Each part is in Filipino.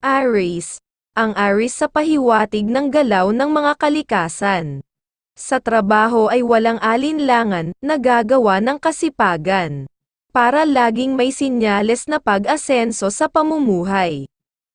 Aries. Ang Aries sa pahiwatig ng galaw ng mga kalikasan. Sa trabaho ay walang alinlangan, nagagawa ng kasipagan. Para laging may sinyales na pag-asenso sa pamumuhay.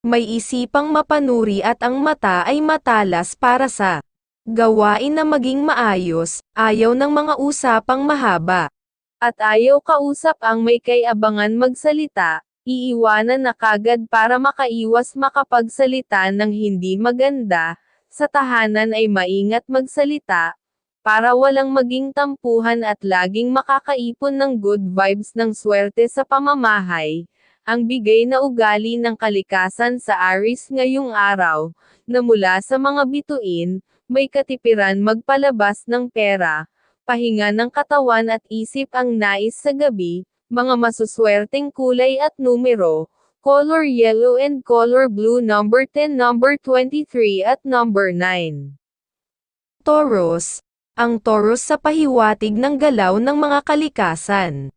May isipang mapanuri at ang mata ay matalas para sa gawain na maging maayos, ayaw ng mga usapang mahaba. At ayaw kausap ang may kay-abangan magsalita, iiwanan na kagad para makaiwas makapagsalita ng hindi maganda, sa tahanan ay maingat magsalita, para walang maging tampuhan at laging makakaipon ng good vibes ng swerte sa pamamahay. Ang bigay na ugali ng kalikasan sa Aris ngayong araw, na mula sa mga bituin, may katipiran magpalabas ng pera, pahinga ng katawan at isip ang nais sa gabi, mga masuswerteng kulay at numero, color yellow and color blue number 10, number 23 at number 9. Taurus. Ang Taurus sa pahiwatig ng galaw ng mga kalikasan.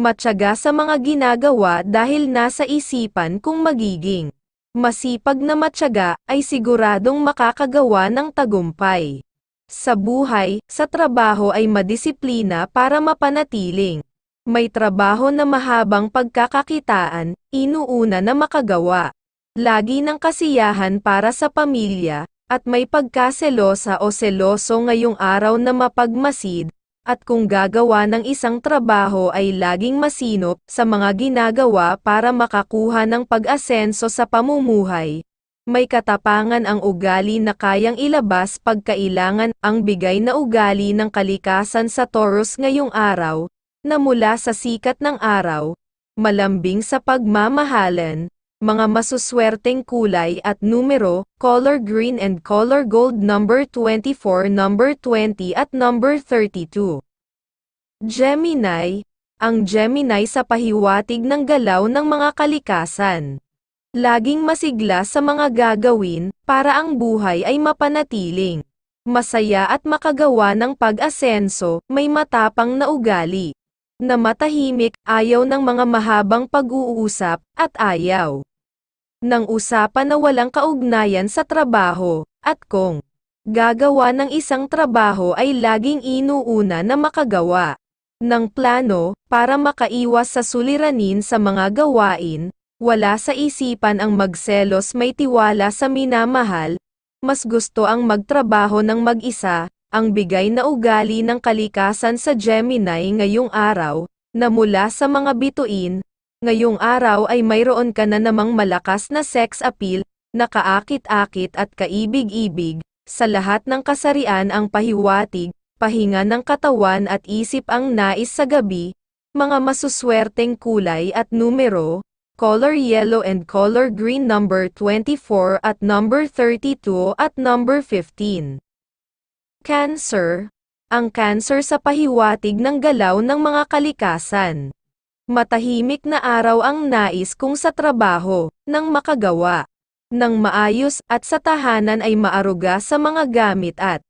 Matyaga sa mga ginagawa dahil nasa isipan kung magiging masipag na matyaga ay siguradong makakagawa ng tagumpay. Sa buhay, sa trabaho ay madisiplina para mapanatiling. May trabaho na mahabang pagkakakitaan, inuuna na makagawa. Lagi ng kasiyahan para sa pamilya, at may pagkaselosa o seloso ngayong araw na mapagmasid, at kung gagawa ng isang trabaho ay laging masinop sa mga ginagawa para makakuha ng pag-asenso sa pamumuhay. May katapangan ang ugali na kayang ilabas pagkailangan ang bigay na ugali ng kalikasan sa Taurus ngayong araw, na mula sa sikat ng araw, malambing sa pagmamahalan, mga masuswerteng kulay at numero, color green and color gold number 24, number 20 at number 32. Gemini, ang Gemini sa pahiwatig ng galaw ng mga kalikasan. Laging masigla sa mga gagawin, para ang buhay ay mapanatiling. Masaya at makagawa ng pag-asenso, may matapang na ugali. Na matahimik, ayaw ng mga mahabang pag-uusap, at ayaw. Nang usapan na walang kaugnayan sa trabaho, at kung gagawa ng isang trabaho ay laging inuuna na makagawa ng plano, para makaiwas sa suliranin sa mga gawain, wala sa isipan ang magselos may tiwala sa minamahal, mas gusto ang magtrabaho ng mag-isa, ang bigay na ugali ng kalikasan sa Gemini ngayong araw, na mula sa mga bituin, ngayong araw ay mayroon ka na namang malakas na sex appeal, na kaakit-akit at kaibig-ibig, sa lahat ng kasarian ang pahiwatig, pahinga ng katawan at isip ang nais sa gabi, mga masuswerteng kulay at numero, color yellow and color green number 24 at number 32 at number 15. Cancer. Ang cancer sa pahiwatig ng galaw ng mga kalikasan. Matahimik na araw ang nais kung sa trabaho, nang makagawa. Nang maayos at sa tahanan ay maaruga sa mga gamit at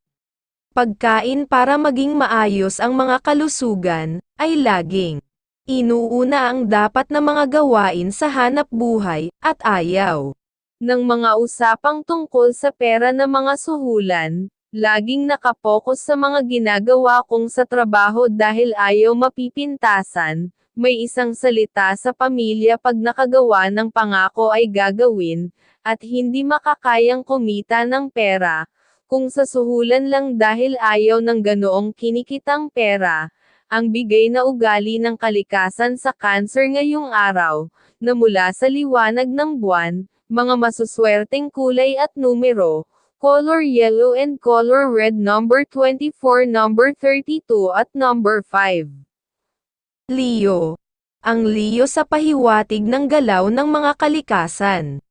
pagkain para maging maayos ang mga kalusugan, ay laging inuuna ang dapat na mga gawain sa hanap buhay, at ayaw ng mga usapang tungkol sa pera na mga suhulan, laging nakapokus sa mga ginagawa kong sa trabaho dahil ayaw mapipintasan, may isang salita sa pamilya pag nakagawa ng pangako ay gagawin, at hindi makakayang kumita ng pera, kung sa suhulan lang dahil ayaw ng ganoong kinikitang pera, ang bigay na ugali ng kalikasan sa cancer ngayong araw, na mula sa liwanag ng buwan, mga masuswerteng kulay at numero, color yellow and color red number 24, number 32 at number 5. Leo. Ang Leo sa pahiwatig ng galaw ng mga kalikasan.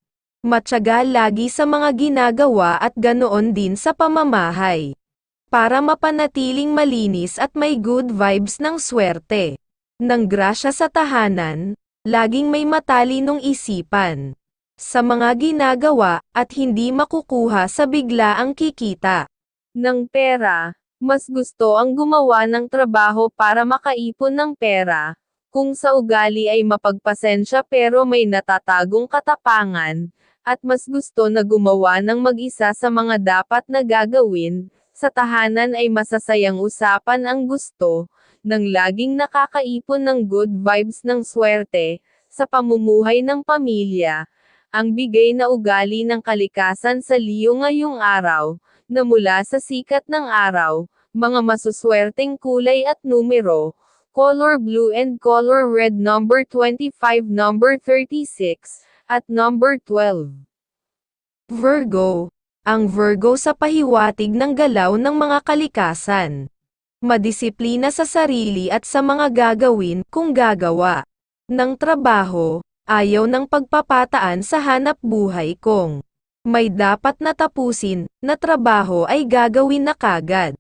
Matyaga lagi sa mga ginagawa at ganoon din sa pamamahay. Para mapanatiling malinis at may good vibes ng swerte. Nang grasya sa tahanan, laging may matalinong isipan. Sa mga ginagawa, at hindi makukuha sa biglaang kikita. ng pera, mas gusto ang gumawa ng trabaho para makaipon ng pera, kung sa ugali ay mapagpasensya pero may natatagong katapangan, at mas gusto na gumawa ng mag-isa sa mga dapat na gagawin, sa tahanan ay masasayang usapan ang gusto, ng laging nakakaipon ng good vibes ng swerte, sa pamumuhay ng pamilya, ang bigay na ugali ng kalikasan sa Leo ngayong araw, na mula sa sikat ng araw, mga masuswerteng kulay at numero, color blue and color red number 25 number 36, at number 12. Virgo. Ang Virgo sa pahiwatig ng galaw ng mga kalikasan. Madisiplina sa sarili at sa mga gagawin kung gagawa. Ng trabaho, ayaw ng pagpapataan sa hanap buhay kung may dapat na tapusin na trabaho ay gagawin na kagad.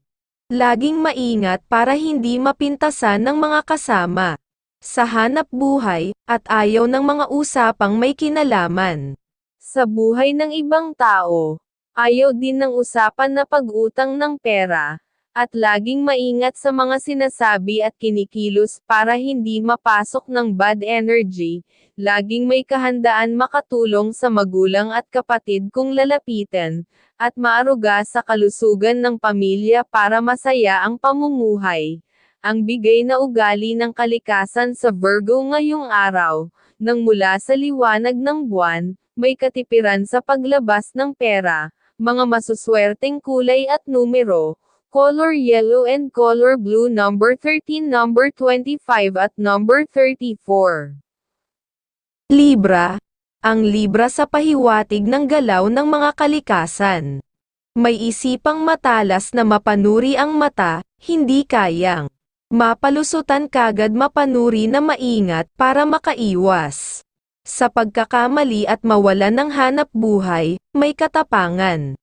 Laging maingat para hindi mapintasan ng mga kasama sa hanap buhay at ayaw ng mga usapang may kinalaman. Sa buhay ng ibang tao, ayaw din ng usapan na pag-utang ng pera, at laging maingat sa mga sinasabi at kinikilos para hindi mapasok ng bad energy, laging may kahandaan makatulong sa magulang at kapatid kung lalapitan, at maaruga sa kalusugan ng pamilya para masaya ang pamumuhay. Ang bigay na ugali ng kalikasan sa Virgo ngayong araw, nang mula sa liwanag ng buwan, may katipiran sa paglabas ng pera, mga masuswerteng kulay at numero, color yellow and color blue number 13 number 25 at number 34. Libra. Ang Libra sa pahiwatig ng galaw ng mga kalikasan. May isipang matalas na mapanuri ang mata, hindi kayang mapalusutan kagad mapanuri na maingat para makaiwas. Sa pagkakamali at mawalan ng hanap buhay, may katapangan.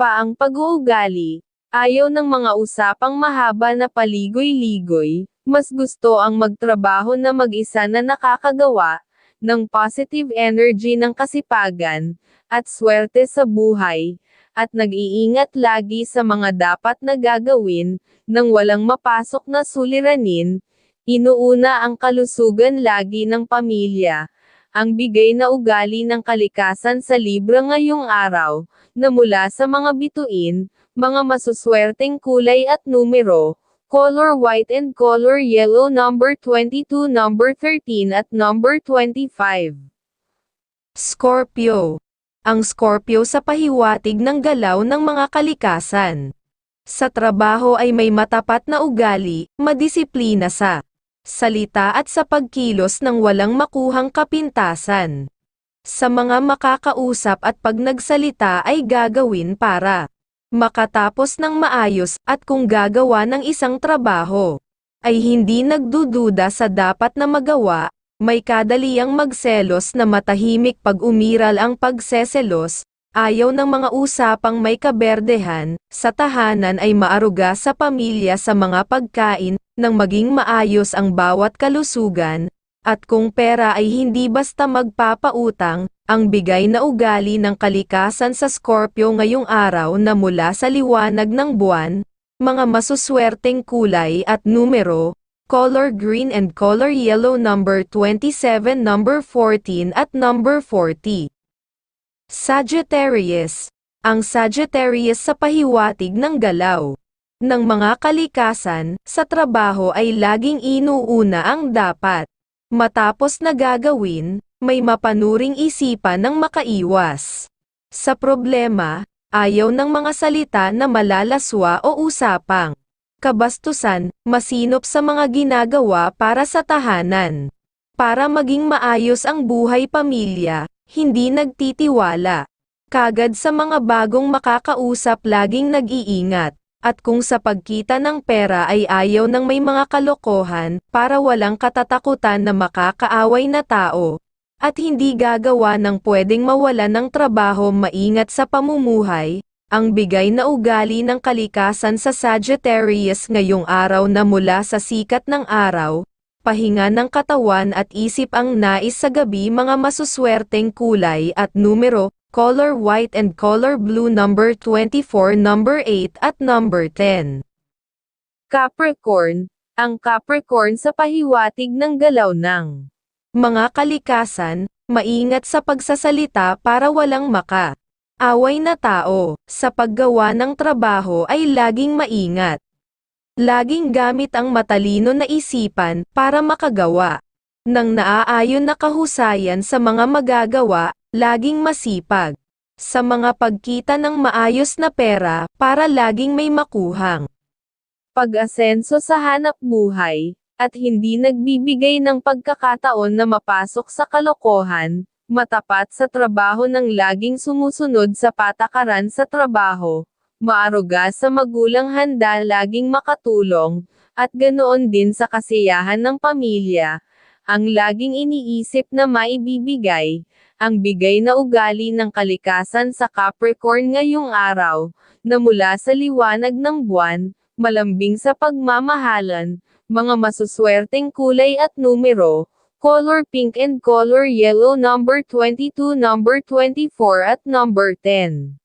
Paang pag-uugali, ayaw ng mga usapang mahaba na paligoy-ligoy, mas gusto ang magtrabaho na mag-isa na nakakagawa, ng positive energy ng kasipagan, at swerte sa buhay, at nag-iingat lagi sa mga dapat na gagawin, nang walang mapasok na suliranin, inuuna ang kalusugan lagi ng pamilya, ang bigay na ugali ng kalikasan sa Libra ngayong araw, na mula sa mga bituin, mga masuswerteng kulay at numero, color white and color yellow number 22 number 13 at number 25. Scorpio. Ang Scorpio sa pahiwatig ng galaw ng mga kalikasan. Sa trabaho ay may matapat na ugali, madisiplina sa salita at sa pagkilos ng walang makuhang kapintasan. Sa mga makakausap at pag nagsalita ay gagawin para makatapos ng maayos at kung gagawa ng isang trabaho ay hindi nagdududa sa dapat na magawa, may kadaliang magselos na matahimik pag umiral ang pagseselos, ayaw ng mga usapang may kaberdehan, sa tahanan ay maaruga sa pamilya sa mga pagkain, nang maging maayos ang bawat kalusugan, at kung pera ay hindi basta magpapautang, ang bigay na ugali ng kalikasan sa Scorpio ngayong araw na mula sa liwanag ng buwan, mga masuswerteng kulay at numero, color green and color yellow number 27 number 14 at number 40. Sagittarius. Ang Sagittarius sa pahiwatig ng galaw ng mga kalikasan, sa trabaho ay laging inuuna ang dapat. Matapos na gagawin, may mapanuring isipan ng makaiwas. Sa problema, ayaw ng mga salita na malalaswa o usapang kabastusan, masinop sa mga ginagawa para sa tahanan. Para maging maayos ang buhay pamilya, hindi nagtitiwala. Kagad sa mga bagong makakausap laging nag-iingat. At kung sa pagkita ng pera ay ayaw ng may mga kalokohan, para walang katatakutan na makakaaway na tao, at hindi gagawa ng pwedeng mawala ng trabaho maingat sa pamumuhay, ang bigay na ugali ng kalikasan sa Sagittarius ngayong araw na mula sa sikat ng araw, pahinga ng katawan at isip ang nais sa gabi mga masuswerteng kulay at numero, color white and color blue number 24 number 8 at number 10. Capricorn, ang Capricorn sa pahiwatig ng galaw ng Mga kalikasan, maingat sa pagsasalita para walang maka. Away na tao, sa paggawa ng trabaho ay laging maingat. Laging gamit ang matalino na isipan para makagawa. Nang naaayon na kahusayan sa mga magagawa, laging masipag. Sa mga pagkita ng maayos na pera para laging may makuhang. Pag-asenso sa hanap buhay, at hindi nagbibigay ng pagkakataon na mapasok sa kalokohan, matapat sa trabaho ng laging sumusunod sa patakaran sa trabaho, maaruga sa magulang handa laging makatulong, at ganoon din sa kasiyahan ng pamilya, ang laging iniisip na maibibigay, ang bigay na ugali ng kalikasan sa Capricorn ngayong araw, na mula sa liwanag ng buwan, malambing sa pagmamahalan, mga masuswerteng kulay at numero, color pink and color yellow number 22 number 24 at number 10.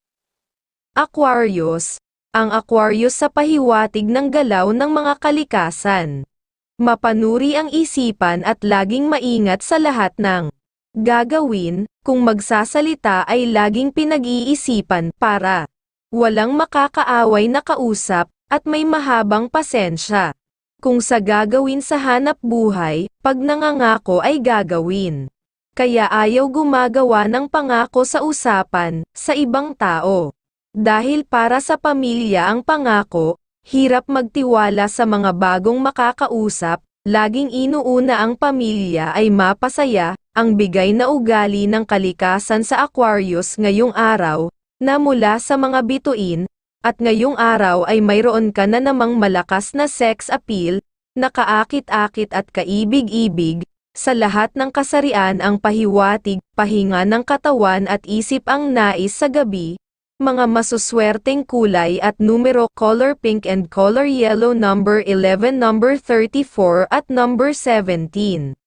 Aquarius, ang Aquarius sa pahiwatig ng galaw ng mga kalikasan. Mapanuri ang isipan at laging maingat sa lahat ng gagawin, kung magsasalita ay laging pinag-iisipan para walang makakaaway na kausap, at may mahabang pasensya. Kung sa gagawin sa hanap buhay, pag nangangako ay gagawin. Kaya ayaw gumagawa ng pangako sa usapan, sa ibang tao. Dahil para sa pamilya ang pangako, hirap magtiwala sa mga bagong makakausap, laging inuuna ang pamilya ay mapasaya, ang bigay na ugali ng kalikasan sa Aquarius ngayong araw, na mula sa mga bituin, at ngayong araw ay mayroon ka na namang malakas na sex appeal, nakaakit-akit at kaibig-ibig, sa lahat ng kasarian ang pahiwatig, pahinga ng katawan at isip ang nais sa gabi, mga masuswerteng kulay at numero color pink and color yellow number 11 number 34 at number 17.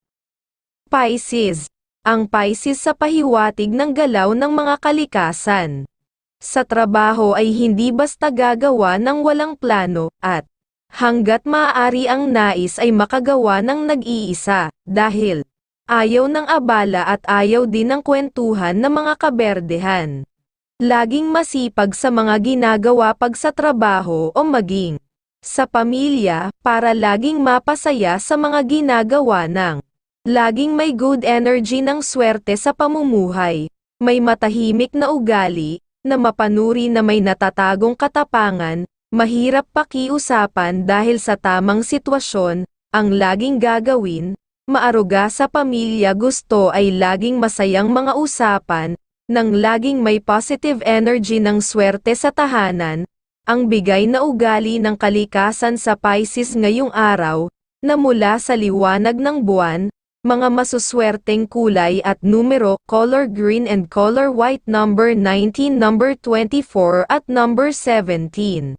Pisces. Ang Pisces sa pahiwatig ng galaw ng mga kalikasan. Sa trabaho ay hindi basta gagawa ng walang plano, at hanggat maaari ang nais ay makagawa ng nag-iisa, dahil ayaw ng abala at ayaw din ng kwentuhan ng mga kaberdehan. Laging masipag sa mga ginagawa pag sa trabaho o maging sa pamilya, para laging mapasaya sa mga ginagawa ng laging may good energy ng swerte sa pamumuhay, may matahimik na ugali, na mapanuri na may natatagong katapangan, mahirap pakiusapan dahil sa tamang sitwasyon, ang laging gagawin, maaruga sa pamilya gusto ay laging masayang mga usapan, nang laging may positive energy ng swerte sa tahanan, ang bigay na ugali ng kalikasan sa Pisces ngayong araw, na mula sa liwanag ng buwan, mga masuswerteng kulay at numero, color green and color white number 19 number 24 at number 17.